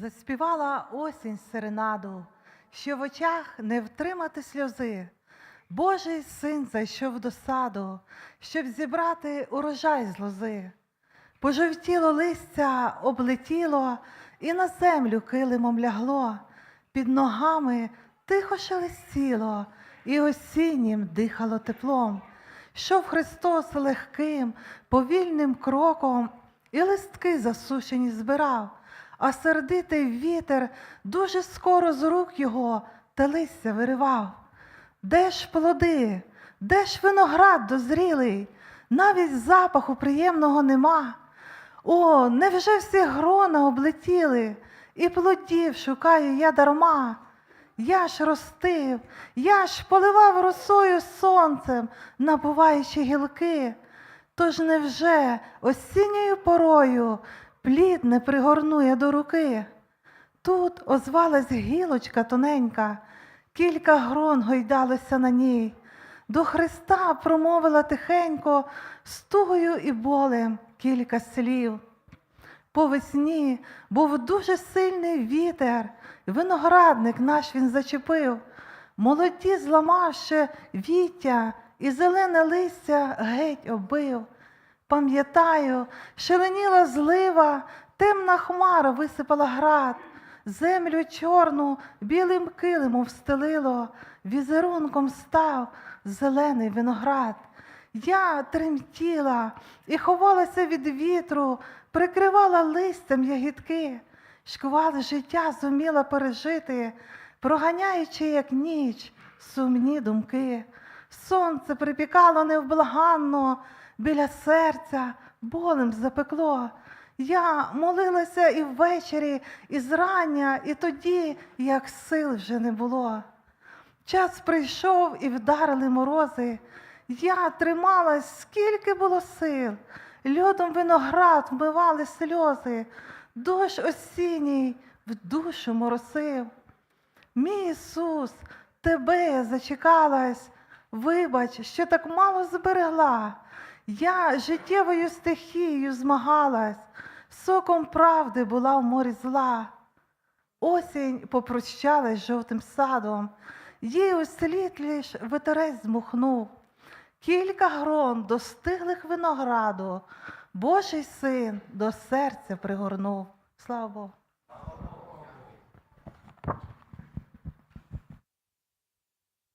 Заспівала осінь серенаду, що в очах не втримати сльози. Божий син зайшов до саду, щоб зібрати урожай з лози. Пожовтіло листя облетіло, і на землю килимом лягло, під ногами тихо шелестіло, і осіннім дихало теплом. Йшов Христос легким, повільним кроком, і листки засушені збирав, а сердитий вітер дуже скоро з рук його та листя виривав. Де ж плоди, де ж виноград дозрілий, навіть запаху приємного нема. О, невже всі грона облетіли, і плодів шукаю я дарма. Я ж ростив, я ж поливав росою сонцем, набуваючи гілки. Тож невже осінньою порою плід не пригорнує до руки? Тут озвалась гілочка тоненька, кілька грон гойдалося на ній. До Христа промовила тихенько, з тугою і болем кілька слів. По весні був дуже сильний вітер, виноградник наш він зачепив, молоді зламавши віття і зелене листя геть оббив. Пам'ятаю, шеленіла злива, темна хмара висипала град, землю чорну білим килимом встелило, візерунком став зелений виноград. Я тремтіла і ховалася від вітру, прикривала листям ягідки, шквал життя зуміла пережити, проганяючи, як ніч, сумні думки. Сонце припікало невблаганно, біля серця болем запекло. Я молилася і ввечері, і зрання, і тоді, як сил вже не було. Час прийшов і вдарили морози. Я трималась, скільки було сил. Льодом виноград вмивали сльози, дощ осінній в душу моросив. Мій Ісус, тебе я зачекалась, вибач, що так мало зберегла. Я життєвою стихією змагалась, соком правди була в морі зла. Осінь попрощалась жовтим садом, їй у слід лиш ветерець змухнув. Кілька грон достиглих винограду, Божий син до серця пригорнув. Слава Богу.